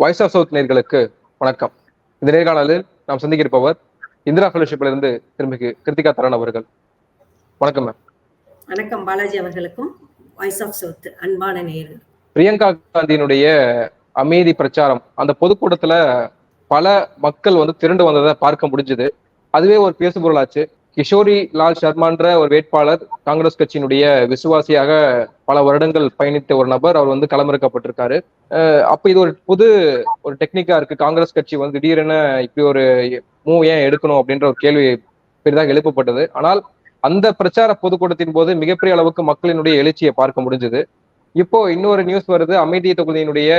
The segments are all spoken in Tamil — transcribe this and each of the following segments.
வாய்ஸ் ஆஃப் சவுத் நேர்களுக்கு வணக்கம். இந்த நேர்காணலில் நாம் சந்திக்க இருப்பவர் இந்திரா ஃபெலோஷிப்ல இருந்து திரும்பி கிருத்திகா தரன் அவர்கள். வணக்கம் மேம் வணக்கம் பாலாஜி அவர்களுக்கும் வாய்ஸ் ஆஃப் சவுத் அன்பான நேயர்கள். பிரியங்கா காந்தியினுடைய அமைதி பிரச்சாரம் அந்த பொதுக்கூட்டத்துல பல மக்கள் வந்து திரண்டு வந்ததை பார்க்க முடிஞ்சது. அதுவே ஒரு பேசுபொருளாச்சு. கிஷோரி லால் சர்மான்ற ஒரு வேட்பாளர் காங்கிரஸ் கட்சியினுடைய விசுவாசியாக பல வருடங்கள் பயணித்த ஒரு நபர். அவர் வந்து களமிறக்கப்பட்டிருக்காரு. அப்ப இது ஒரு புது ஒரு டெக்னிக்கா இருக்கு. காங்கிரஸ் கட்சி வந்து திடீரென இப்படி ஒரு மூவ் ஏன் எடுக்கணும் அப்படின்ற ஒரு கேள்வி பெரிதாக எழுப்பப்பட்டது. ஆனால் அந்த பிரச்சார பொதுக்கூட்டத்தின் போது மிகப்பெரிய அளவுக்கு மக்களினுடைய எழுச்சியை பார்க்க முடிஞ்சது. இப்போ இன்னொரு நியூஸ் வருது. அமைதி தொகுதியினுடைய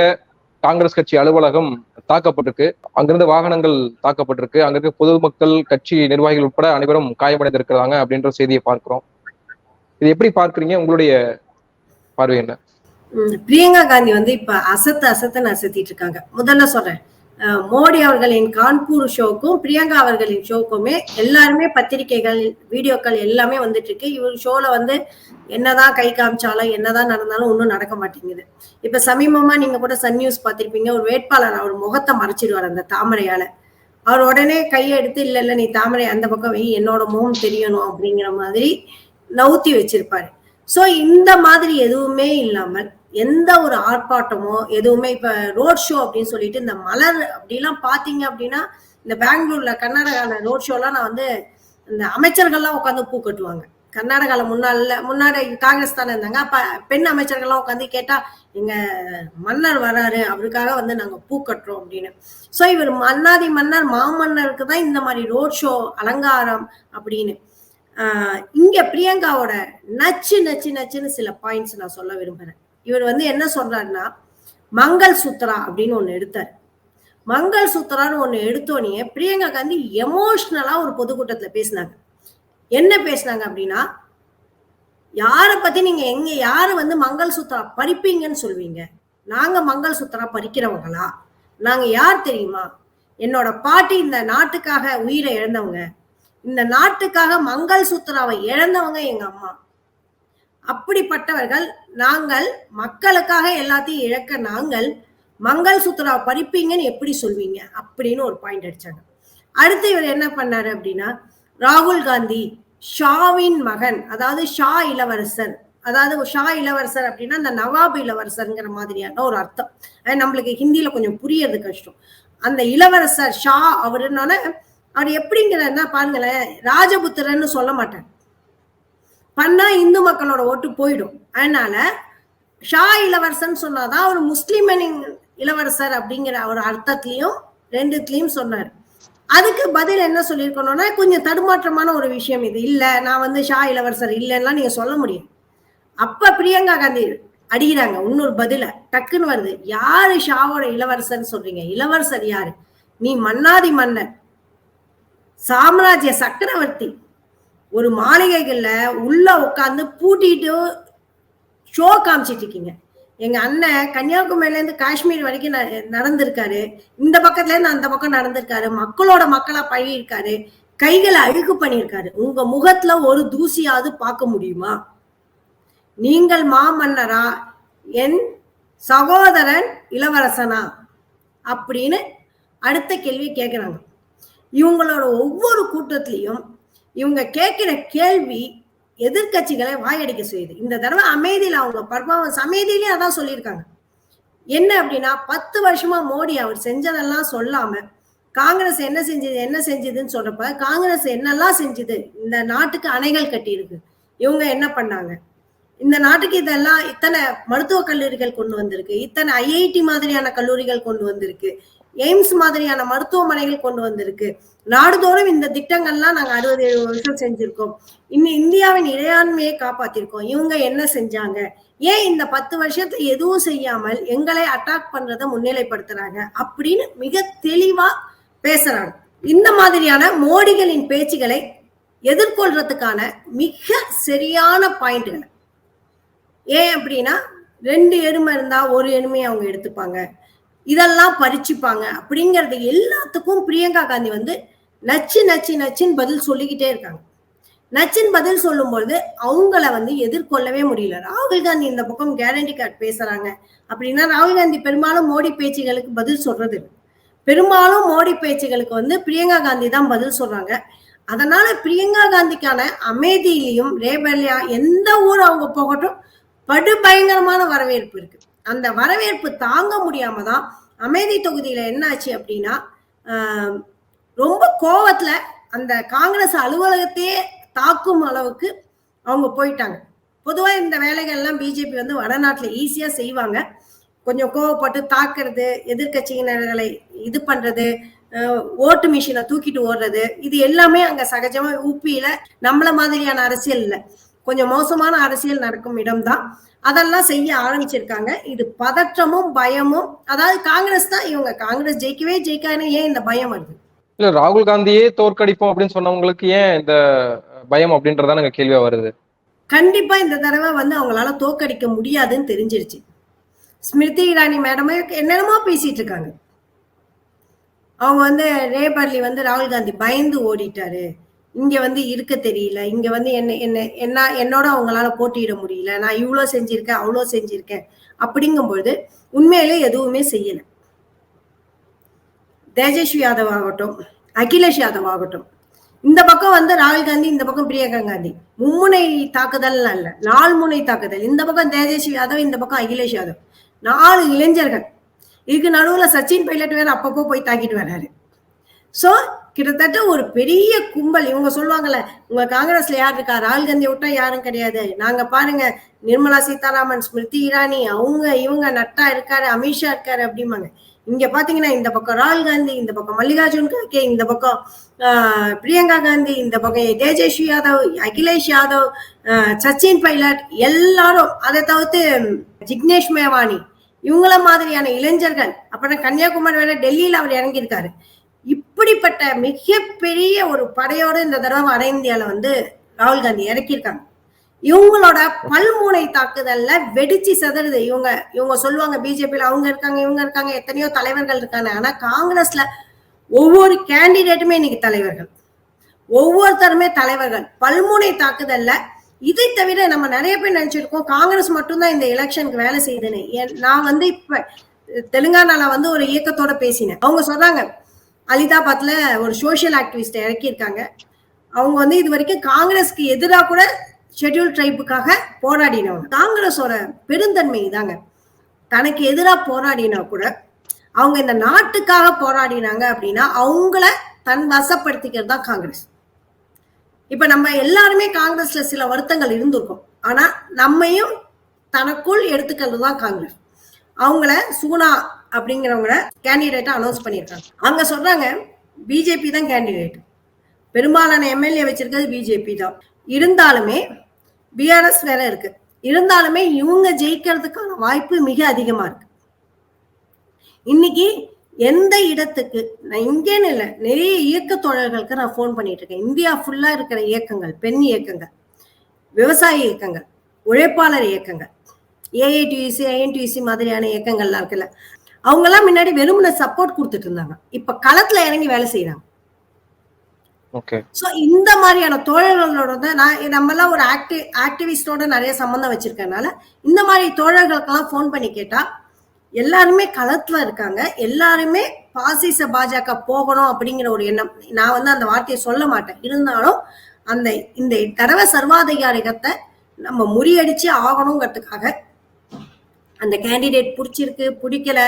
காங்கிரஸ் கட்சி அலுவலகம் தாக்கப்பட்டிருக்கு. அங்கிருந்து வாகனங்கள் தாக்கப்பட்டிருக்கு. அங்க இருக்க பொதுமக்கள் கட்சி நிர்வாகிகள் உட்பட அனைவரும் காயமடைந்திருக்கிறாங்க அப்படின்ற செய்தியை பார்க்கிறோம். இது எப்படி பார்க்கறீங்க? உங்களுடைய பார்வை என்ன? பிரியங்கா காந்தி வந்து இப்ப அசத்து அசத்துன்னு அசத்திட்டு இருக்காங்க. முதல்ல சொல்றேன். மோடி அவர்களின் கான்பூர் ஷோக்கும் பிரியங்கா அவர்களின் ஷோக்குமே எல்லாருமே பத்திரிகைகள் வீடியோக்கள் எல்லாமே வந்துட்டு இருக்கு இவர் ஷோல வந்து என்னதான் கை காமிச்சாலும் என்னதான் நடந்தாலும் ஒன்றும் நடக்க மாட்டேங்குது. இப்ப சமீபமா நீங்க கூட சன் நியூஸ் பார்த்திருப்பீங்க ஒரு வேட்பாளர் அவர் முகத்தை மறைச்சிடுவார் அந்த தாமரையால. அவர் உடனே கையை எடுத்து இல்ல இல்ல நீ தாமரை அந்த பக்கம் வை என்னோட முகம் தெரியணும் அப்படிங்கிற மாதிரி நவுத்தி வச்சிருப்பாரு. சோ இந்த மாதிரி எதுவுமே இல்லாமல் எந்த ஒரு ஆர்ப்பாட்டமோ எதுவுமே இப்ப ரோட் ஷோ அப்படின்னு சொல்லிட்டு இந்த மலர் அப்படிலாம் பாத்தீங்க அப்படின்னா இந்த பெங்களூர்ல கர்நாடகால ரோட் ஷோலாம் நான் வந்து இந்த அமைச்சர்கள்லாம் உட்காந்து பூ கட்டுவாங்க. கர்நாடகால முன்னால முன்னாடி காங்கிரஸ் தானே இருந்தாங்க. அப்ப பெண் அமைச்சர்கள்லாம் உட்காந்து கேட்டா எங்க மன்னர் வராரு அவருக்காக வந்து நாங்க பூ கட்டுறோம் அப்படின்னு. சோ இவர் மன்னாதி மன்னர் மாமன்னருக்கு தான் இந்த மாதிரி ரோட் ஷோ அலங்காரம் அப்படின்னு. இங்க பிரியங்காவோட நச்சு நச்சு நச்சுன்னு சில பாயிண்ட்ஸ் நான் சொல்ல விரும்புறேன். இவர் வந்து என்ன சொல்றாருன்னா மங்கள் சுத்ரா அப்படின்னு ஒண்ணு எடுத்தார். மங்கள் சுத்ரான்னு ஒண்ணு எடுத்தோடனே பிரியங்கா காந்தி எமோஷ்னலா ஒரு பொதுக்கூட்டத்துல பேசினாங்க. என்ன பேசினாங்க அப்படின்னா யாரை பத்தி நீங்க எங்க யாரு வந்து மங்கள் சுத்ரா பறிப்பீங்கன்னு சொல்வீங்க? நாங்க மங்கள் சுத்ரா பறிக்கிறவங்களா நாங்க யார் தெரியுமா? என்னோட பாட்டி இந்த நாட்டுக்காக உயிரை இழந்தவங்க. இந்த நாட்டுக்காக மங்கள் சூத்திராவை இழந்தவங்க எங்க அம்மா. அப்படிப்பட்டவர்கள் நாங்கள் மக்களுக்காக எல்லாத்தையும் இழக்க நாங்கள் மங்கள் சுத்ரா படிப்பீங்கன்னு எப்படி சொல்வீங்க அப்படின்னு ஒரு பாயிண்ட் அடிச்சாங்க. அடுத்து இவர் என்ன பண்ணாரு அப்படின்னா ராகுல் காந்தி ஷாவின் மகன் அதாவது ஷா இளவரசர் அதாவது ஷா இளவரசர் அப்படின்னா அந்த நவாப் இளவரசர்ங்கிற மாதிரியான ஒரு அர்த்தம். நம்மளுக்கு ஹிந்தியில கொஞ்சம் புரியறது கஷ்டம். அந்த இளவரசர் ஷா அவருனால அவர் எப்படிங்கிறன்னா பாருங்களேன் ராஜபுத்திரன்னு சொல்ல மாட்டார். பண்ணா இந்து மக்களோட ஓட்டு போயிடும். அதனால ஷா இளவரசன் சொன்னாதான் அவர் முஸ்லிமனின் இளவரசர் அப்படிங்கிற ஒரு அர்த்தத்திலையும் ரெண்டுத்திலையும் சொன்னார். அதுக்கு பதில் என்ன சொல்லியிருக்கணும்னா கொஞ்சம் தடுமாற்றமான ஒரு விஷயம் இது. இல்லை நான் வந்து ஷா இளவரசர் இல்லைன்னா நீங்க சொல்ல முடியும். அப்ப பிரியங்கா காந்தி அடிக்கிறாங்க இன்னொரு பதில. டக்குன்னு வருது. யாரு ஷாவோட இளவரசர் சொல்றீங்க? இளவரசர் யாரு? நீ மன்னாதி மன்னன் சாம்ராஜ்ய சக்கரவர்த்தி. ஒரு மாளிகைகள்ல உள்ள உட்காந்து பூட்டிட்டு ஷோ காமிச்சிட்டு இருக்கீங்க. எங்க அண்ணன் கன்னியாகுமரியில இருந்து காஷ்மீர் வரைக்கும் நடந்திருக்காரு. இந்த பக்கத்துல இருந்து அந்த பக்கம் நடந்திருக்காரு. மக்களோட மக்களா பழகியிருக்காரு. கைகளை அழுக்கு பண்ணியிருக்காரு. உங்க முகத்துல ஒரு தூசியாவது பார்க்க முடியுமா? நீங்கள் மாமன்னரா? என் சகோதரன் இளவரசனா? அப்படின்னு அடுத்த கேள்வி கேட்குறாங்க இவங்களோட ஒவ்வொரு கூட்டத்திலையும் இவங்க கேட்கிற கேள்வி எதிர்க்கட்சிகளை வாயடிக்க செய்யுது. இந்த தடவை அமைதியில் அவங்க பர்ஃபார்மன்ஸ் அமைதியிலே அதான் சொல்லியிருக்காங்க. என்ன அப்படின்னா பத்து வருஷமா மோடி அவர் செஞ்சதெல்லாம் சொல்லாம காங்கிரஸ் என்ன செஞ்சது என்ன செஞ்சதுன்னு சொல்றப்ப காங்கிரஸ் என்னெல்லாம் செஞ்சது இந்த நாட்டுக்கு அணைகள் கட்டியிருக்கு. இவங்க என்ன பண்ணாங்க? இந்த நாட்டுக்கு இதெல்லாம் இத்தனை மருத்துவக் கல்லூரிகள் கொண்டு வந்திருக்கு இத்தனை ஐஐடி மாதிரியான கல்லூரிகள் கொண்டு வந்திருக்கு எய்ம்ஸ் மாதிரியான மருத்துவமனைகள் கொண்டு வந்திருக்கு. நாடுதோறும் இந்த திட்டங்கள்லாம் நாங்க அறுபது ஏழு வருஷம் செஞ்சிருக்கோம். இன்னும் இந்தியாவின் இறையாண்மையை காப்பாத்திருக்கோம். இவங்க என்ன செஞ்சாங்க? ஏன் இந்த பத்து வருஷத்தை எதுவும் செய்யாமல் எங்களை அட்டாக் பண்றதை முன்னிலைப்படுத்துறாங்க? அப்படின்னு மிக தெளிவா பேசுறாங்க. இந்த மாதிரியான மோடிகளின் பேச்சுகளை எதிர்கொள்றதுக்கான மிக சரியான பாயிண்ட்கள். ஏன் அப்படின்னா ரெண்டு எருமை இருந்தா ஒரு எருமையை அவங்க எடுத்துப்பாங்க. இதெல்லாம் பறிச்சுப்பாங்க அப்படிங்கறது எல்லாத்துக்கும் பிரியங்கா காந்தி வந்து நச்சு நச்சு நச்சுன்னு பதில் சொல்லிக்கிட்டே இருக்காங்க. நச்சின் பதில் சொல்லும்பொழுது அவங்கள வந்து எதிர்கொள்ளவே முடியல. ராகுல் காந்தி இந்த பக்கம் கேரண்டி கார்டு பேசுறாங்க அப்படின்னா ராகுல் காந்தி பெரும்பாலும் மோடி பேச்சுகளுக்கு பதில் சொல்றது பெரும்பாலும் மோடி பேச்சுகளுக்கு வந்து பிரியங்கா காந்தி தான் பதில் சொல்றாங்க. அதனால பிரியங்கா காந்திக்கான அமைதியிலையும் ரேபல்யா எந்த ஊர் அவங்க போகட்டும் படு பயங்கரமான வரவேற்பு இருக்கு. அந்த வரவேற்பு தாங்க முடியாம தான் அமைதி தொகுதியில என்னாச்சு அப்படின்னா ரொம்ப கோவத்துல அந்த காங்கிரஸ் அலுவலகத்தையே தாக்கும் அளவுக்கு அவங்க போயிட்டாங்க. பொதுவா இந்த வேலைகள்லாம் பிஜேபி வந்து வடநாட்டுல ஈஸியா செய்வாங்க. கொஞ்சம் கோவப்பட்டு தாக்குறது எதிர்க்கட்சியினர்களை இது பண்றது ஓட்டு மிஷினை தூக்கிட்டு ஓடுறது இது எல்லாமே அங்க சகஜமா ஊப்பியில நம்மள மாதிரியான அரசியல் இல்லை. கொஞ்சம் மோசமான அரசியல் நடக்கும் இடம்தான். அதெல்லாம் செய்ய ஆரம்பிச்சிருக்காங்க. இது பதற்றமும் பயமும் அதாவது காங்கிரஸ் தான் இவங்க. காங்கிரஸ் ஜெயிக்கவே ஜெயிக்காதுன்னு ஏன் இந்த பயம் வருது? இல்ல ராகுல் காந்தியே தோற்கடிப்போம் அப்படின்னு சொன்னவங்களுக்கு ஏன் இந்த பயம் அப்படின்றதா நாங்க கேள்வியா வருது. கண்டிப்பா இந்த தடவை வந்து அவங்களால தோக்கடிக்க முடியாதுன்னு தெரிஞ்சிருச்சு. ஸ்மிருதி இரானி மேடமே என்னென்னமோ பேசிட்டு இருக்காங்க. அவங்க வந்து ரேபர்லி வந்து ராகுல் காந்தி பயந்து ஓடிட்டாரு. இங்க வந்து இருக்க தெரியல. இங்க வந்து என்ன என்ன என்ன என்னோட அவங்களால போட்டியிட முடியல. நான் இவ்வளோ செஞ்சிருக்கேன் அவ்வளோ செஞ்சிருக்கேன் அப்படிங்கும்பொழுது உண்மையிலே எதுவுமே செய்யல. தேஜஸ்வி யாதவ் ஆகட்டும் அகிலேஷ் யாதவ் ஆகட்டும் இந்த பக்கம் வந்து ராகுல் காந்தி இந்த பக்கம் பிரியங்கா காந்தி. மும்முனை தாக்குதல் அல்ல நாலு முனை தாக்குதல். இந்த பக்கம் தேஜஸ்வி யாதவ் இந்த பக்கம் அகிலேஷ் யாதவ். நாலு இளைஞர்கள். இதுக்கு நடுவுல சச்சின் பைலட் வேற அப்பப்போ போய் தாக்கிட்டு வர்றாரு. சோ கிட்டத்தட்ட ஒரு பெரிய கும்பல் இவங்க சொல்லுவாங்கல்ல உங்க காங்கிரஸ்ல யார் இருக்கா? ராகுல் காந்தி விட்டா யாரும் கிடையாது. நாங்க பாருங்க நிர்மலா சீதாராமன் ஸ்மிருதி இரானி அவங்க இவங்க நட்டா இருக்காரு அமித்ஷா இருக்காரு அப்படிம்பாங்க. இங்க பாத்தீங்கன்னா இந்த பக்கம் ராகுல் காந்தி இந்த பக்கம் மல்லிகார்ஜுன் கார்கே இந்த பக்கம் பிரியங்கா காந்தி இந்த பக்கம் தேஜஸ்வி யாதவ் அகிலேஷ் யாதவ் சச்சின் பைலட் எல்லாரும் அதை தவிர்த்து ஜிக்னேஷ் மேவானி இவங்கள மாதிரியான இளைஞர்கள் அப்புறம் கன்னியாகுமரி வேற டெல்லியில அவர் இறங்கியிருக்காரு. இப்படிப்பட்ட மிகப்பெரிய ஒரு படையோட இந்த தடவை வட இந்தியால வந்து ராகுல் காந்தி இறக்கியிருக்காங்க. இவங்களோட பல்முனை தாக்குதல்ல வெடிச்சு செதறுது. இவங்க இவங்க சொல்லுவாங்க பிஜேபியில அவங்க இருக்காங்க இவங்க இருக்காங்க எத்தனையோ தலைவர்கள் இருக்காங்க. ஆனா காங்கிரஸ்ல ஒவ்வொரு கேண்டிடேட்டுமே இன்னைக்கு தலைவர்கள். ஒவ்வொருத்தருமே தலைவர்கள். பல்முனை தாக்குதல்ல. இதை தவிர நம்ம நிறைய பேர் நினைச்சிருக்கோம் காங்கிரஸ் மட்டும்தான் இந்த எலெக்ஷனுக்கு வேலை செய்யுதுன்னு. ஏன் நான் வந்து இப்ப தெலுங்கானால வந்து ஒரு இயக்கத்தோட பேசினேன். அவங்க சொல்றாங்க அலிதாபாத்ல ஒரு சோஷியல் ஆக்டிவிஸ்ட் இறக்கியிருக்காங்க. அவங்க வந்து இது வரைக்கும் காங்கிரஸ்க்கு எதிராக கூட ஷெட்யூல் ட்ரைப்புக்காக போராடினவங்க. காங்கிரஸோட பெருந்தன்மை இதாங்க. தனக்கு எதிராக போராடினா கூட அவங்க இந்த நாட்டுக்காக போராடினாங்க அப்படின்னா அவங்கள தன் வசப்படுத்திக்கிறது தான் காங்கிரஸ். இப்ப நம்ம எல்லாருமே காங்கிரஸ்ல சில வருத்தங்கள் இருந்திருக்கும். ஆனா நம்மையும் தனக்குள் எடுத்துக்கிறது தான் காங்கிரஸ். அவங்கள சூனா அப்படிங்கிறவங்கள கேண்டிடேட்டா அனௌன்ஸ் பண்ணியிருக்காங்க. அங்க சொல்றாங்க பிஜேபி தான் கேண்டிடேட் பெரும்பாலான எம்எல்ஏ வச்சிருக்கிறது பிஜேபி தான். இருந்தாலுமே பிஆர்எஸ் வேற இருக்கு. இருந்தாலுமே இவங்க ஜெயிக்கிறதுக்கான வாய்ப்பு மிக அதிகமா இருக்கு. இன்னைக்கு எந்த இடத்துக்கு நான் இங்கேன்னு இல்லை நிறைய இயக்க தோழர்களுக்கு நான் ஃபோன் பண்ணிட்டு இருக்கேன். இந்தியா ஃபுல்லா இருக்கிற இயக்கங்கள் பெண் இயக்கங்கள் விவசாய இயக்கங்கள் உழைப்பாளர் இயக்கங்கள் ஏஐடியூசி ஐஎன்டியூசி மாதிரியான இயக்கங்கள்லாம் இருக்குல்ல அவங்கெல்லாம் முன்னாடி வெறுமனை சப்போர்ட் கொடுத்துட்டு இருந்தாங்க. இப்ப களத்துல இறங்கி வேலை செய்யறாங்க சோ இந்த மாதிரியான தோழர்களோட நான் நம்மலாம் ஒரு ஆக்டிவ் ஆக்டிவிஸ்டோட நிறைய சம்பந்தம் வச்சிருக்கனால இந்த மாதிரி தோழர்களுக்கெல்லாம் ஃபோன் பண்ணி கேட்டா எல்லாருமே களத்துல இருக்காங்க. எல்லாருமே பாசிச பாஜக போகணும் அப்படிங்கிற ஒரு எண்ணம். நான் வந்து அந்த வார்த்தையை சொல்ல மாட்டேன். இருந்தாலும் அந்த இந்த தடவை சர்வாதிகாரிகத்தை நம்ம முறியடிச்சு ஆகணுங்கிறதுக்காக அந்த கேண்டிடேட் பிடிச்சிருக்கு பிடிக்கல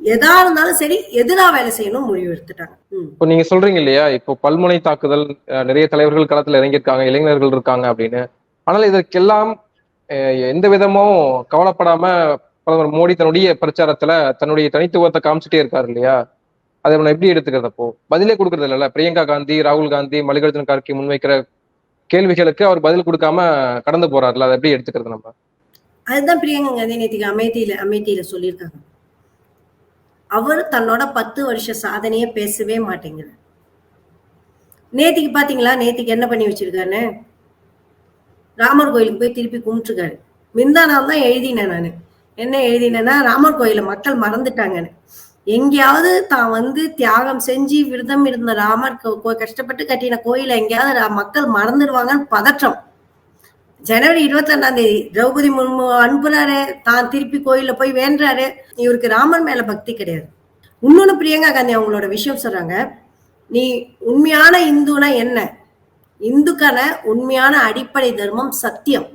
எதா இருந்தாலும் சரி எதிரா வேலை செய்யணும் முடிவு எடுத்துட்டாங்க. இப்போ நீங்க சொல்றீங்க இல்லையா இப்போ பல்முனை தாக்குதல் நிறைய தலைவர்கள் களத்துல இறங்கியிருக்காங்க இளைஞர்கள் இருக்காங்க அப்படின்னு. ஆனால் இதற்கெல்லாம் எந்த விதமும் கவலைப்படாம பிரதமர் மோடி தன்னுடைய பிரச்சாரத்துல தன்னுடைய தனித்துவத்தை காமிச்சிட்டே இருக்காரு இல்லையா? அதை நம்ம எப்படி எடுத்துக்கிறது அப்போ? பதிலே கொடுக்கறது இல்லைல்ல பிரியங்கா காந்தி ராகுல் காந்தி மல்லிகார்ஜுன கார்கே முன்வைக்கிற கேள்விகளுக்கு அவர் பதில் கொடுக்காம கடந்து போறாருல அதை எப்படி எடுத்துக்கிறது நம்ம? அதுதான் பிரியங்கா காந்தி நேத்திக்கு அமேதியில அமேதியில சொல்லியிருக்காங்க. அவர் தன்னோட பத்து வருஷ சாதனையை பேசவே மாட்டேங்கிறார் நேத்திக்கு பாத்தீங்களா? நேத்திக்கு என்ன பண்ணி வச்சிருக்காருன்னு ராமர் கோயிலுக்கு போய் திருப்பி கும்பிட்டுருக்காரு. மிந்தானாம் தான் எழுதினேன் நான். என்ன எழுதினேன்னா ராமர் கோயில மக்கள் மறந்துட்டாங்கன்னு. எங்கேயாவது தான் வந்து தியாகம் செஞ்சு விரதம் இருந்த ராமர் கோ- கோ- கஷ்டப்பட்டு கட்டின கோயிலை எங்கேயாவது மக்கள் மறந்துடுவாங்கன்னு பதற்றம். ஜனவரி இருபத்தி ரெண்டாம் தேதி திரௌபதி முர்மு அனுப்புறாரு தான் திருப்பி கோயில்ல போய் வேண்டுறாரு. இவருக்கு ராமன் மேல பக்தி கிடையாது. இன்னொன்னு பிரியங்கா காந்தி அவங்களோட விஷயம் சொல்றாங்க. நீ உண்மையான இந்துனா என்ன? இந்துக்கான உண்மையான அடிப்படை தர்மம் சத்தியம்.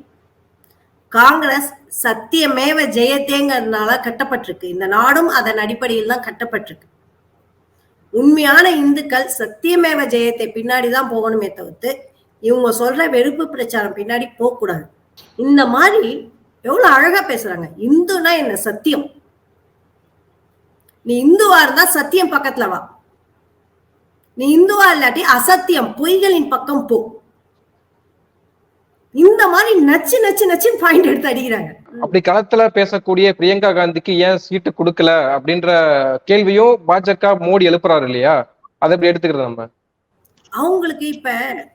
காங்கிரஸ் சத்தியமேவ ஜெயத்தேங்கிறதுனால கட்டப்பட்டிருக்கு. இந்த நாடும் அதன் அடிப்படையில் தான் கட்டப்பட்டிருக்கு. உண்மையான இந்துக்கள் சத்தியமேவ ஜெயத்தை பின்னாடி தான் போகணுமே தவிர்த்து இவங்க சொல்ற வெறுப்பு பிரச்சாரம் பின்னாடி போக கூடாது இந்த மாதிரி எவ்வளவு அழகா பேசுறாங்க. இந்துனா என்ன சத்தியம்? நீ இந்துவா இருந்தா சத்தியம் பக்கத்துல வா. நீ இந்துவா இல்லாட்டி அசத்தியம் பொய்களின் பக்கம் போ. இந்த மாதிரி நச்சு நச்சு நச்சு பாயிண்ட் எடுத்து அடிக்கிறாங்க. அப்படி களத்துல பேசக்கூடிய பிரியங்கா காந்திக்கு ஏன் சீட்டு கொடுக்கல அப்படின்ற கேள்வியும் பாஜக மோடி எழுப்புறாரு இல்லையா? அதை எப்படி எடுத்துக்கிறது நம்ம? அவங்களுக்கு இப்ப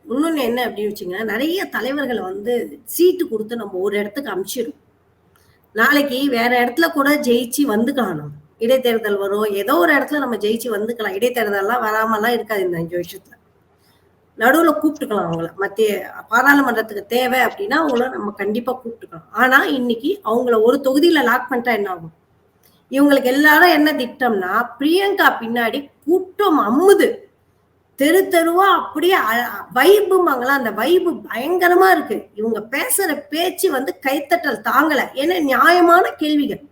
இன்னொன்னு என்ன அப்படின்னு வச்சுங்கன்னா நிறைய தலைவர்களை வந்து சீட்டு கொடுத்து நம்ம ஒரு இடத்துக்கு அமிச்சிடும் நாளைக்கு வேற இடத்துல கூட ஜெயிச்சு வந்துக்கலாம் இடைத்தேர்தல் வரும். ஏதோ ஒரு இடத்துல நம்ம ஜெயிச்சு வந்துக்கலாம் இடைத்தேர்தல்லாம் வராமலாம் இருக்காது இந்த அஞ்சு வருஷத்துல. நடுவுல கூப்பிட்டுக்கலாம் அவங்கள. மத்திய பாராளுமன்றத்துக்கு தேவை அப்படின்னா அவங்கள நம்ம கண்டிப்பா கூப்பிட்டுக்கலாம். ஆனா இன்னைக்கு அவங்கள ஒரு தொகுதியில லாக் பண்ணிட்டா என்ன ஆகும்? இவங்களுக்கு எல்லாரும் என்ன திட்டம்னா பிரியங்கா பின்னாடி கூட்டம் அம்முது தெரு தெருவா அப்படியே வைபுமாங்களா அந்த வைபு பயங்கரமா இருக்கு. இவங்க பேசுற பேச்சு வந்து கைத்தட்டல் தாங்கல. ஏன்னா நியாயமான கேள்விகள்.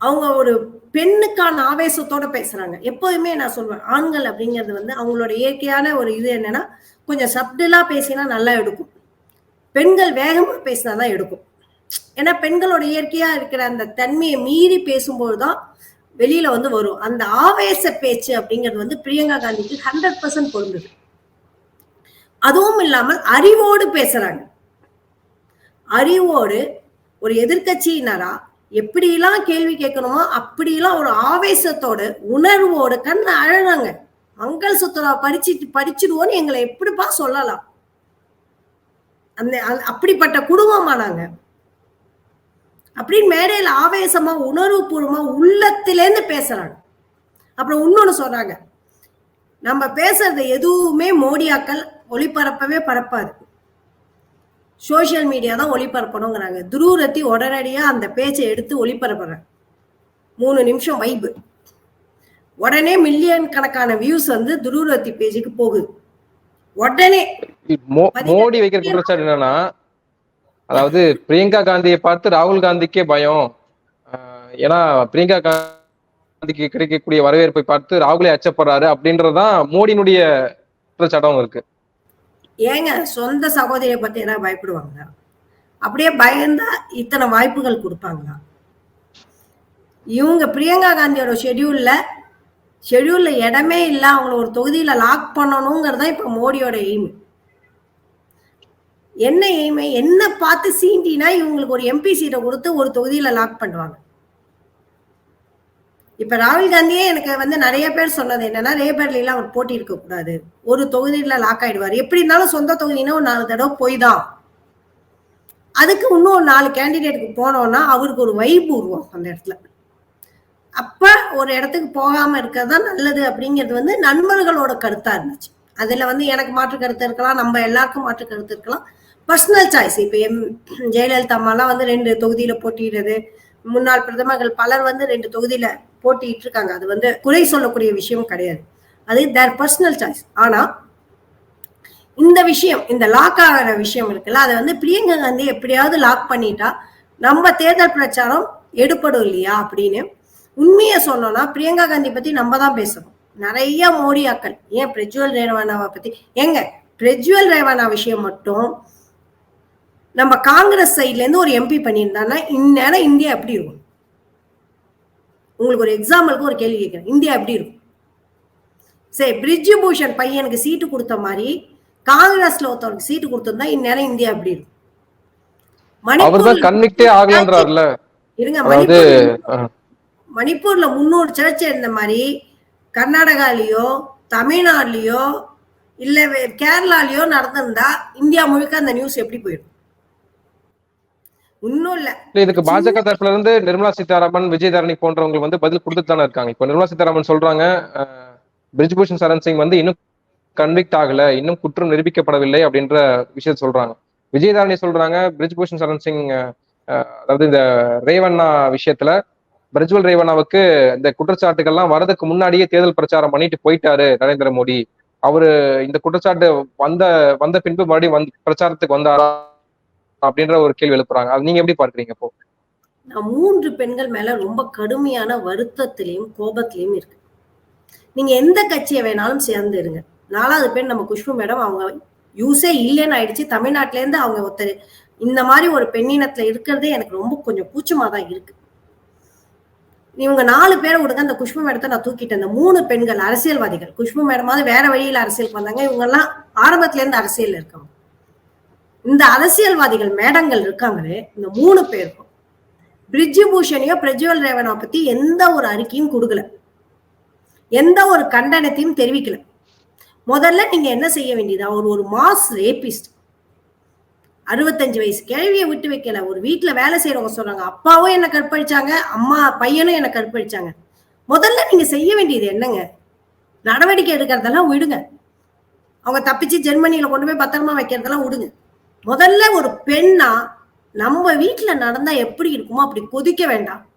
அவங்க ஒரு பெண்ணுக்கான ஆவேசத்தோட பேசுறாங்க. எப்போதுமே நான் சொல்வேன் ஆண்கள் அப்படிங்கிறது வந்து அவங்களோட இயற்கையான ஒரு இது என்னன்னா கொஞ்சம் சப்டிலா பேசினா நல்லா எடுக்கும். பெண்கள் வேகமா பேசினா தான் எடுக்கும். ஏன்னா பெண்களோட இயற்கையா இருக்கிற அந்த தன்மையை மீறி பேசும்போது தான் வெளியில வந்து வரும். அந்த ஆவேச பேச்சு அப்படிங்கிறது வந்து பிரியங்கா காந்திக்கு ஹண்ட்ரட் பர்சன்ட் பொருந்தது. அதுவும் இல்லாமல் அறிவோடு பேசுறாங்க. அறிவோடு ஒரு எதிர்கட்சியினரா எப்படிலாம் கேள்வி கேட்கணுமோ அப்படிலாம் ஒரு ஆவேசத்தோட உணர்வோடு கண்ணு அழறாங்க. மங்கள் சுத்தரா படிச்சு படிச்சிடுவோன்னு எங்களை எப்படிப்பா சொல்லலாம்? அந்த அப்படிப்பட்ட குடும்பமானாங்க. அப்படின்னு மேடையில ஆவேசமா உணர்வு பூர்வமா உள்ளத்திலேருந்து பேசுறாங்க. அப்புறம் இன்னொன்னு சொல்றாங்க நம்ம பேசுறது எதுவுமே மோடியாக்கள் ஒளிபரப்பவே பரப்பாது. சோசியல் மீடியா தான் ஒளிபரப்பணுங்கிறாங்க. துருவரத்தி உடனடியா அந்த பேச்சை எடுத்து ஒளிபரப்புறாங்க. மூணு நிமிஷம் வைப்பு உடனே மில்லியன் கணக்கான வியூஸ் வந்து துருவரத்தி பேஜுக்கு போகுது. உடனே மோடி வைக்கிற குற்றச்சாட்டு என்னன்னா அதாவது பிரியங்கா காந்தியை பார்த்து ராகுல் காந்திக்கே பயம். ஏன்னா பிரியங்கா காந்திக்கு கிடைக்கக்கூடிய வரவேற்பை பார்த்து ராகுலே அச்சப்படுறாரு அப்படின்றதுதான் மோடியினுடைய குற்றச்சாட்டம் இருக்கு. ஏங்க சொந்த சகோதரியை பத்தி என்ன பயப்படுவாங்க? அப்படியே பயந்தா இத்தனை வாய்ப்புகள் கொடுப்பாங்களா? இவங்க பிரியங்கா காந்தியோட ஷெடியூல்ல ஷெடியூல்ல இடமே இல்லை அவங்கள ஒரு தொகுதியில லாக் பண்ணணுங்கிறது தான் இப்ப மோடியோட எய்ம் என்ன எய்மை என்ன பார்த்து சீண்டினா இவங்களுக்கு ஒரு எம்பி சீட்டை கொடுத்து ஒரு தொகுதியில லாக் பண்ணுவாங்க. இப்ப ராகுல் காந்தியே எனக்கு வந்து நிறைய பேர் சொன்னது என்னன்னா ரேபர்லாம் அவர் போட்டி இருக்க கூடாது. ஒரு தொகுதியில லாக் ஆயிடுவார். எப்படி இருந்தாலும் சொந்த தொகுதினா ஒரு நாலு தடவை போய் தான். அதுக்கு இன்னும் ஒரு நாலு கேண்டிடேட்டுக்கு போனோம்னா அவருக்கு ஒரு வைப்பு உருவாகும் அந்த இடத்துல. அப்ப ஒரு இடத்துக்கு போகாம இருக்கிறது தான் நல்லது அப்படிங்கிறது வந்து நண்பர்களோட கருத்தா இருந்துச்சு. அதுல வந்து எனக்கு மாற்று கருத்து இருக்கலாம் நம்ம எல்லாருக்கும் மாற்று கருத்து இருக்கலாம். பர்சனல் சாய்ஸ் இப்ப எம் ஜெயலலிதா அம்மாலாம் வந்து ரெண்டு தொகுதியில போட்டியிடுறது. முன்னாள் பிரதமர்கள் பலர் வந்து ரெண்டு தொகுதியில போட்டிட்டு இருக்காங்க. அது வந்து குறை சொல்லக்கூடிய விஷயம் கிடையாது. அது தேர் பர்சனல் சாய்ஸ் ஆனா இந்த விஷயம் இந்த லாக் ஆகிற விஷயம் இருக்குல்ல அதை வந்து பிரியங்கா காந்தி எப்படியாவது லாக் பண்ணிட்டா நம்ம தேர்தல் பிரச்சாரம் எடுப்படும் இல்லையா அப்படின்னு உண்மையை சொன்னோம்னா பிரியங்கா காந்தி பத்தி நம்ம தான் பேசணும். நிறைய மோடியாக்கள் ஏன் பிரஜ்வல் ரேவானாவை பத்தி? எங்க பிரஜ்வல் ரேவானா விஷயம் மட்டும் நம்ம காங்கிரஸ் சைட்ல இருந்து ஒரு எம்பி பண்ணியிருந்தான்னா இந்நேரம் இந்தியா எப்படி இருக்கும்? உங்களுக்கு ஒரு எக்ஸாம்பிளுக்கு ஒரு கேள்வி கேட்கிறேன். இந்தியா எப்படி இருக்கும்? சரி பிரிட்ஜு பூஷன் பையனுக்கு சீட்டு கொடுத்த மாதிரி காங்கிரஸ்ல ஒருத்தவருக்கு சீட்டு கொடுத்திருந்தா இந்நேரம் இந்தியா எப்படி இருக்கும்? இருங்க மணிப்பூர் மணிப்பூர்ல முன்னூறு சர்ச் இருந்த மாதிரி கர்நாடகாலயோ தமிழ்நாடுலயோ இல்ல கேரளாலயோ நடந்திருந்தா இந்தியா முழுக்க அந்த நியூஸ் எப்படி போயிடும்? இதுக்கு பாஜக தரப்புல இருந்து நிர்மலா சீதாராமன் விஜயதாரணி போன்றவங்க வந்து பதில் கொடுத்துட்டு தானே இருக்காங்க. இப்ப நிர்மலா சீதாராமன் சொல்றாங்க பிரிஜ்பூஷன் சரண் சிங் வந்து இன்னும் கன்விக்ட் ஆகல இன்னும் குற்றம் நிரூபிக்கப்படவில்லை அப்படின்ற விஷயத்த சொல்றாங்க. விஜயதாரணி சொல்றாங்க பிரிஜ்பூஷன் சரண் சிங் அதாவது இந்த ரேவண்ணா விஷயத்துல பிரஜ்வல் ரேவண்ணாவுக்கு இந்த குற்றச்சாட்டுகள்லாம் வரதுக்கு முன்னாடியே தேர்தல் பிரச்சாரம் பண்ணிட்டு போயிட்டாரு நரேந்திர மோடி. அவரு இந்த குற்றச்சாட்டு வந்த வந்த பின்பு மறுபடியும் வந்து பிரச்சாரத்துக்கு வந்தாரா? அப்படின்ற ஒரு கேள்வி எழுப்புறாங்க. அது நீங்க எப்படி பார்க்கறீங்க இப்போ? மூன்று பெண்கள் மேல ரொம்ப கடுமையான வருத்தத்திலையும் கோபத்திலையும் இருக்கு. நீங்க எந்த கட்சியை வேணாலும் சேர்ந்து இருங்க நாலாவது பெண் நம்ம குஷ்பு மேடம் அவங்க யூஸே இல்லைன்னு ஆயிடுச்சு. தமிழ்நாட்டுல இருந்து அவங்க ஒருத்தர் இந்த மாதிரி ஒரு பெண்ணினத்துல இருக்கிறதே எனக்கு ரொம்ப கொஞ்சம் கூச்சமா தான் இருக்கு. இவங்க நாலு பேரை விடுங்க அந்த குஷ்பு மேடத்தை நான் தூக்கிட்டேன். இந்த மூணு பெண்கள் அரசியல்வாதிகள். குஷ்பு மேடமாவது வேற வழியில அரசியலுக்கு வந்தாங்க. இவங்க எல்லாம் ஆரம்பத்துல இருந்து அரசியல் இருக்கவங்க இந்த அரசியல்வாதிகள் மேடங்கள் இருக்காங்களே இந்த மூணு பேருக்கும். பிரிட்ஜு பூஷனையோ பிரஜ்வல் ரேவனா பத்தி எந்த ஒரு அறிக்கையும் கொடுக்கல. எந்த ஒரு கண்டனத்தையும் தெரிவிக்கல. முதல்ல நீங்க என்ன செய்ய வேண்டியது? அவர் ஒரு மாஸ் ரேபிஸ்ட். அறுபத்தஞ்சு வயசு கேள்வியை விட்டு வைக்கல. ஒரு வீட்டுல வேலை செய்யறவங்க சொல்றாங்க அப்பாவும் என்ன கற்பழிச்சாங்க அம்மா பையனும் என்ன கற்பழிச்சாங்க. முதல்ல நீங்க செய்ய வேண்டியது என்னங்க? நடவடிக்கை எடுக்கிறதெல்லாம் விடுங்க. அவங்க தப்பிச்சு ஜெர்மனியில கொண்டு போய் பத்திரமா வைக்கிறதெல்லாம் விடுங்க. முதல்ல ஒரு பெண்ணா நம்ம வீட்டுல நடந்தா எப்படி இருக்குமோ அப்படி கொதிக்க வேண்டாம்.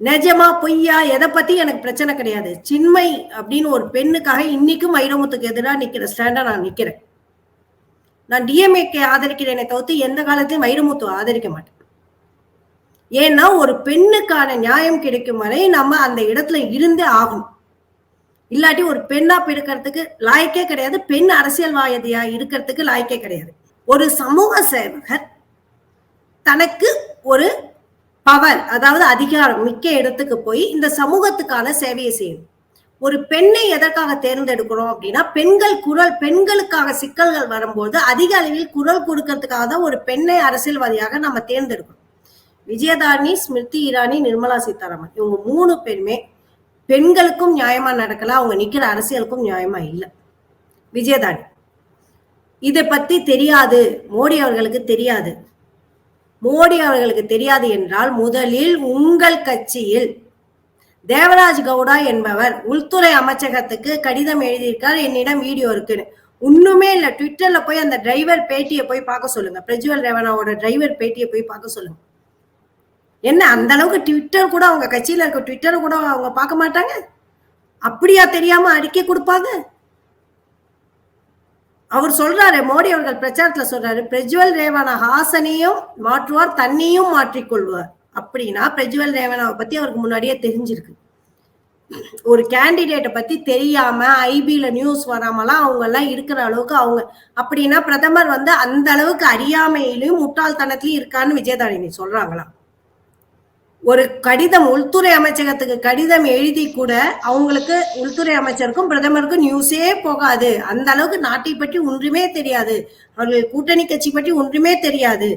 நிஜமா பொய்யா? எதை பத்தி எனக்கு பிரச்சனை கிடையாது. சின்மை அப்படின்னு ஒரு பெண்ணுக்காக இன்னைக்கும் வைரமுத்துக்கு எதிராக நிக்கிற ஸ்டாண்டா நான் நிக்கிறேன். நான் டிஎம்ஏக்கு ஆதரிக்கிறேனே தவிர்த்து எந்த காலத்தையும் வைரமுத்து ஆதரிக்க மாட்டேன். ஏன்னா ஒரு பெண்ணுக்கான நியாயம் கிடைக்கும் வரை நம்ம அந்த இடத்துல இருந்தே ஆகணும். இல்லாட்டி ஒரு பெண்ணா பிறக்கிறதுக்கு லாய்க்கே கிடையாது. பெண் அரசியல்வாதியா இருக்கிறதுக்கு லாய்க்கே கிடையாது. ஒரு சமூக சேவகர் தனக்கு ஒரு பவர் அதாவது அதிகாரம் மிக்க இடத்துக்கு போய் இந்த சமூகத்துக்கான சேவையை செய்யணும் ஒரு பெண்ணை எதற்காக தேர்ந்தெடுக்கிறோம் அப்படின்னா பெண்கள் குரல் பெண்களுக்காக சிக்கல்கள் வரும்போது அதிக அளவில் குரல் கொடுக்கறதுக்காக தான் ஒரு பெண்ணை அரசியல்வாதியாக நம்ம தேர்ந்தெடுக்கணும் விஜயதாரணி ஸ்மிருதி இரானி நிர்மலா சீதாராமன் இவங்க மூணு பேருமே பெண்களுக்கும் நியாயமா நடக்கல அவங்க நிக்கிற அரசியலுக்கும் நியாயமா இல்லை. விஜயதாணி இதை பத்தி தெரியாது மோடி அவர்களுக்கு தெரியாது. மோடி அவர்களுக்கு தெரியாது என்றால் முதலில் உங்கள் கட்சியில் தேவராஜ் கவுடா என்பவர் உள்துறை அமைச்சகத்துக்கு கடிதம் எழுதியிருக்கார் என்னிடம் வீடியோ இருக்குன்னு. ஒண்ணுமே இல்லை ட்விட்டர்ல போய் அந்த டிரைவர் பேட்டியை போய் பார்க்க சொல்லுங்க. பிரஜ்வல் ரேவனாவோட டிரைவர் பேட்டியை போய் பார்க்க சொல்லுங்க. என்ன அந்த அளவுக்கு ட்விட்டர் கூட அவங்க கட்சியில இருக்க ட்விட்டர் கூட அவங்க பார்க்க மாட்டாங்க? அப்படியா தெரியாம அறிக்கை கொடுப்பாங்க? அவர் சொல்றாரு மோடி அவர்கள் பிரச்சாரத்துல சொல்றாரு பிரஜ்வல் ரேவனா ஹாசனையும் மாற்றுவார் தன்னையும் மாற்றிக்கொள்வார் அப்படின்னா பிரஜ்வல் ரேவனாவை பத்தி அவருக்கு முன்னாடியே தெரிஞ்சிருக்கு. ஒரு கேண்டிடேட்டை பத்தி தெரியாம ஐபில நியூஸ் வராமலாம் அவங்க எல்லாம் இருக்கிற அளவுக்கு அவங்க அப்படின்னா பிரதமர் வந்து அந்த அளவுக்கு அறியாமையிலும் முட்டாள்தனத்திலயும் இருக்கான்னு விஜயதாரணி சொல்றாங்களாம். ஒரு கடிதம் உள்துறை அமைச்சகத்துக்கு கடிதம் எழுதி கூட அவங்களுக்கு உள்துறை அமைச்சருக்கும் பிரதமருக்கும் நியூஸே போகாது. அந்த அளவுக்கு நாட்டை பற்றி ஒன்றுமே தெரியாது. அவர்கள் கூட்டணி கட்சி பற்றி ஒன்றுமே தெரியாது.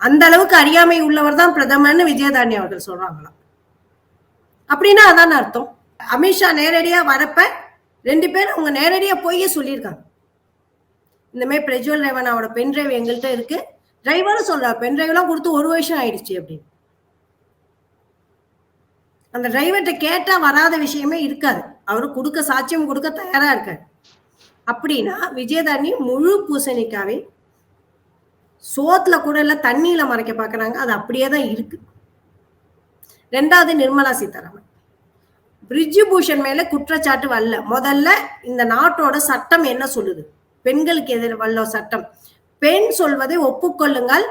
அந்த அளவுக்கு அறியாமை உள்ளவர் தான் பிரதமர்னு விஜயதாரணி அவர்கள் சொல்றாங்களாம். அப்படின்னா அதான் அர்த்தம். அமித்ஷா நேரடியா வரப்ப ரெண்டு பேர் அவங்க நேரடியா போயே சொல்லியிருக்காங்க. இந்த மாதிரி பிரஜ்வல் ரேவனாவோட பென் டிரைவ் எங்கள்கிட்ட இருக்கு. டிரைவரும் சொல்றாரு பென் டிரைவ் எல்லாம் கொடுத்து ஒரு வருஷம் ஆயிடுச்சு அப்படின்னு. அந்த டிரைவர்கிட்ட கேட்டா வராத விஷயமே இருக்காது. அவரு கொடுக்க சாட்சியம் கொடுக்க தயாரா இருக்காரு. அப்படின்னா விஜயதாரணி முழு பூசணிக்காவை சோத்துல கூட இல்ல தண்ணியில மறைக்க பாக்குறாங்க. அது அப்படியே தான் இருக்கு. ரெண்டாவது நிர்மலா சீதாராமன். பிரிட்ஜு பூஷன் மேல குற்றச்சாட்டு வரல. முதல்ல இந்த நாட்டோட சட்டம் என்ன சொல்லுது? பெண்களுக்கு எதிர் வல்ல சட்டம். பெண் சொல்வதை ஒப்புக்கொள்ளுங்கள்.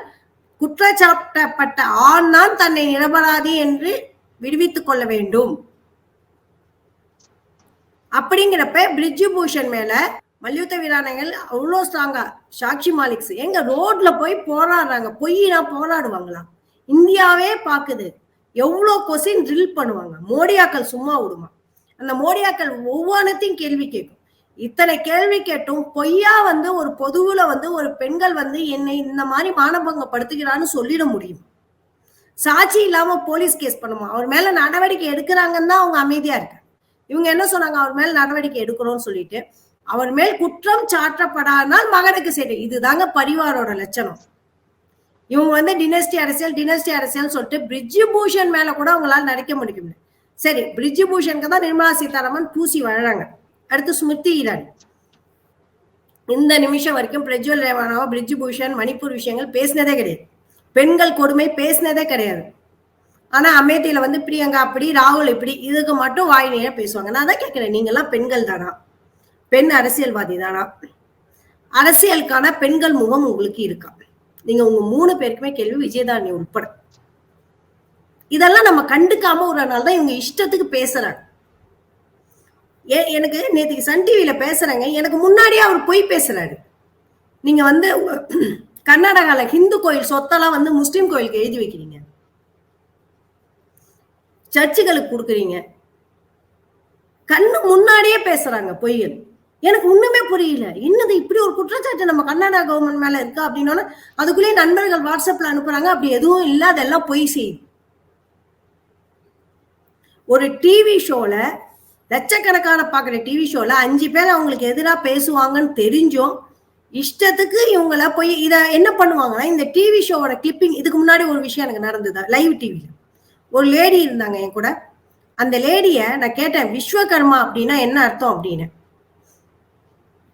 குற்றச்சாட்டப்பட்ட ஆண் தான் தன்னை நிரபராதி என்று விடுவித்துக் கொள்ள வேண்டும். அப்படிங்கிறப்ப பிரிட்ஜு பூஷன் மேல மல்யுத்த வீராங்கனைகள் அவ்வளோ ஸ்ட்ராங்கா சாக்ஷி மாலிக்ஸ் எங்க ரோட்ல போய் போராடுறாங்க. பொய்னா போராடுவாங்களா? இந்தியாவே பாக்குது. எவ்வளோ கொஸ்டின் ட்ரில் பண்ணுவாங்க. மோடியாக்கள் சும்மா விடுமா? அந்த மோடியாக்கள் ஒவ்வொன்றத்தையும் கேள்வி கேட்கும். இத்தனை கேள்வி கேட்டும் பொய்யா வந்து ஒரு பொதுவுல வந்து ஒரு பெண்கள் வந்து என்னை இந்த மாதிரி மானபங்கப்படுத்துகிறான்னு சொல்லிட முடியும். சாட்சி இல்லாம போலீஸ் கேஸ் பண்ணுமா? அவர் மேல நடவடிக்கை எடுக்கிறாங்கன்னு தான் அவங்க அமைதியா இருக்காங்க இவங்க என்ன சொன்னாங்க? அவர் மேல நடவடிக்கை எடுக்கணும்னு சொல்லிட்டு அவர் மேல் குற்றம் சாட்டப்படாதனால் மகனுக்கு சரி இதுதாங்க பரிவாரோட லட்சணம். இவங்க வந்து டினஸ்டி அரசியல் டினஸ்டி அரசியல் சொல்லிட்டு பிரிட்ஜ் பூஷன் மேல கூட அவங்களால நடிக்க முடியும் சரி பிரிட்ஜு பூஷனுக்கு தான் நிர்மலா சீதாராமன் பூசி வழறாங்க அடுத்து ஸ்மிருதி இரானி. இந்த நிமிஷம் வரைக்கும் பிரஜ்வல் ரேவானாவோ பிரிட்ஜ் பூஷன் மணிப்பூர் விஷயங்கள் பேசினதே கிடையாது. பெண்கள் கொடுமை பேசினதே கிடையாது. ஆனா அமேதியில வந்து பிரியங்கா அப்படி ராகுல் இப்படி இதுக்கு மட்டும் வாய் நேர பேசுவாங்க. நான் தான் கேட்கிறேன் நீங்க எல்லாம் பெண்கள் தானா? பெண் அரசியல்வாதி தானா? அரசியலுக்கான பெண்கள் முகம் உங்களுக்கு இருக்கா? நீங்க உங்க மூணு பேருக்குமே கேள்வி விஜயதாரணி உட்பட. இதெல்லாம் நம்ம கண்டுக்காம ஒரு நாள் தான் இவங்க இஷ்டத்துக்கு பேசுறாங்க. ஏ எனக்கு நேற்றுக்கு சன் டிவியில பேசுறாங்க. எனக்கு முன்னாடியே அவர் பொய் பேசுறாரு. நீங்க வந்து கர்நாடகால ஹிந்து கோயில் சொத்தெல்லாம் வந்து முஸ்லீம் கோயிலுக்கு எழுதி வைக்கிறீங்க. சர்ச்சுகளுக்கு கொடுக்குறீங்க. கண்ணு முன்னாடியே பேசுறாங்க பொய்கள். எனக்கு ஒண்ணுமே புரியல. என்னது இப்படி ஒரு குற்றச்சாட்டு நம்ம கர்நாடகா கவர்மெண்ட் மேல இருக்கா அப்படின்னா அதுக்குள்ளேயே நண்பர்கள் வாட்ஸ்அப்ல அனுப்புறாங்க. அப்படி எதுவும் இல்லாத அதெல்லாம் பொய் செய்யுது ஒரு டிவி ஷோல லட்சக்கணக்கான பாக்குற டிவி ஷோல அஞ்சு பேர் அவங்களுக்கு எதிராக பேசுவாங்கன்னு தெரிஞ்சும் இஷ்டத்துக்கு இவங்கள போய் இத என்ன பண்ணுவாங்கன்னா இந்த டிவி ஷோவோட கிளிப்பிங் இதுக்கு முன்னாடி ஒரு விஷயம் எனக்கு நடந்தது. லைவ் டிவில ஒரு லேடி இருந்தாங்க என் கூட. அந்த லேடிய நான் கேட்டேன் விஸ்வகர்மா அப்படின்னா என்ன அர்த்தம் அப்படின்னு.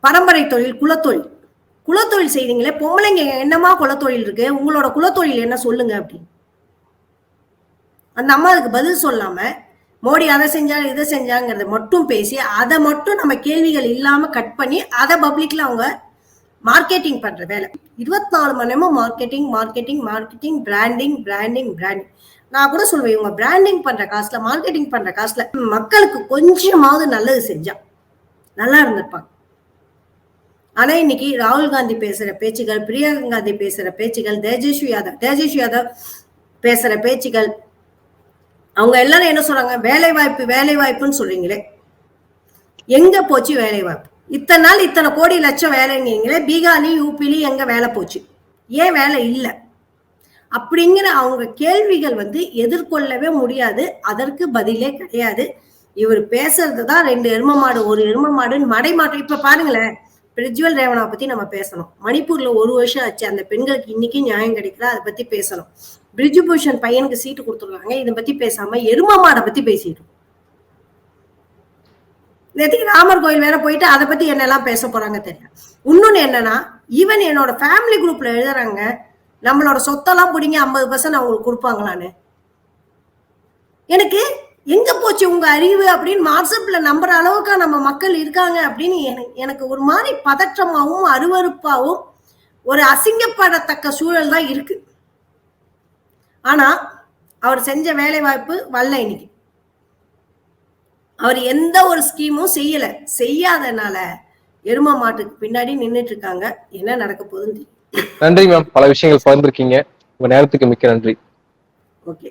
பரம்பரை தொழில் குலத்தொழில். குலத்தொழில் செய்றீங்களே பொம்பளைங்க என்னமா குலத்தொழில் இருக்கு? உங்களோட குலத்தொழில் என்ன சொல்லுங்க அப்படின்னு. அந்த அம்மா அதுக்கு பதில் சொல்லாம மோடி அதை செஞ்சாங்க இதை செஞ்சாங்கிறத மட்டும் பேசி அதை மட்டும் நம்ம கேள்விகள் இல்லாம கட் பண்ணி அதை பப்ளிக்ல அவங்க மார்க்கெட்டிங் பண்ற வேலை. இருபத்தி நாலு மணி நேரமும் marketing marketing marketing branding branding branding நான் கூட சொல்லுவேன் இவங்க பிராண்டிங் பண்ற காசுல மார்க்கெட்டிங் பண்ற காசுல மக்களுக்கு கொஞ்சமாவது நல்லது செஞ்சா நல்லா இருந்திருப்பாங்க. ஆனா இன்னைக்கு ராகுல் காந்தி பேசுற பேச்சுகள் பிரியங்கா காந்தி பேசுற பேச்சுகள் தேஜஸ்வி யாதவ் தேஜஸ்வி யாதவ் பேசுற பேச்சுகள் அவங்க எல்லாரும் என்ன சொல்றாங்க? வேலை வாய்ப்பு வேலை வாய்ப்புன்னு சொல்றீங்களே. எங்க போச்சு வேலை வாய்ப்பு இத்தனை நாள் இத்தனை கோடி லட்சம் வேலைங்கிறீங்களே பீகார்லயும் யூபிலையும் எங்க வேலை போச்சு? ஏன் வேலை இல்லை? அப்படிங்கிற அவங்க கேள்விகள் வந்து எதிர்கொள்ளவே முடியாது அதற்கு பதிலே கிடையாது. இவர் பேசுறது தான் ரெண்டு எரும மாடு ஒரு எரும மாடுன்னு மடை மாற்றம். இப்ப பாருங்களேன் பிரஜ்வல் ரேவனா பத்தி நம்ம பேசணும். மணிப்பூர்ல ஒரு வருஷம் ஆச்சு அந்த பெண்களுக்கு இன்னைக்கு நியாயம் கிடைக்கல அதை பத்தி பேசணும். பிரிஜுபூஷன் பையனுக்கு சீட்டு கொடுத்துருக்காங்க இதை பத்தி பேசாம எரும மாடை பத்தி பேசிட்டு நேற்றுக்கு ராமர் கோயில் வேற போயிட்டு அதை பத்தி என்னெல்லாம் பேச போறாங்க தெரியும் இன்னொன்னு என்னன்னா ஈவன் என்னோட ஃபேமிலி குரூப்ல எழுதுறாங்க நம்மளோட சொத்தெல்லாம் பிடிங்க ஐம்பது பர்சன்ட் அவங்களுக்கு கொடுப்பாங்களான்னு. எனக்கு எங்க போச்சு உங்க அறிவு அப்படின்னு வாட்ஸ்அப்ல நம்புற அளவுக்கு நம்ம மக்கள் இருக்காங்க அப்படின்னு எனக்கு எனக்கு ஒரு மாதிரி பதற்றமாகவும் அருவறுப்பாகவும் ஒரு அசிங்கப்படத்தக்க சூழல் தான் இருக்கு. ஆனா அவர் செஞ்ச வேலை வாய்ப்பு வரல இன்னைக்கு. அவர் எந்த ஒரு ஸ்கீமும் செய்யல. செய்யாதனால எரும மாட்டுக்கு பின்னாடி நின்னுட்டு இருக்காங்க என்ன நடக்க போகுதுன்னு நன்றி மேம். பல விஷயங்கள் பகிர்ந்திருக்கீங்க. உங்க நேரத்துக்கு மிக்க நன்றி. ஓகே.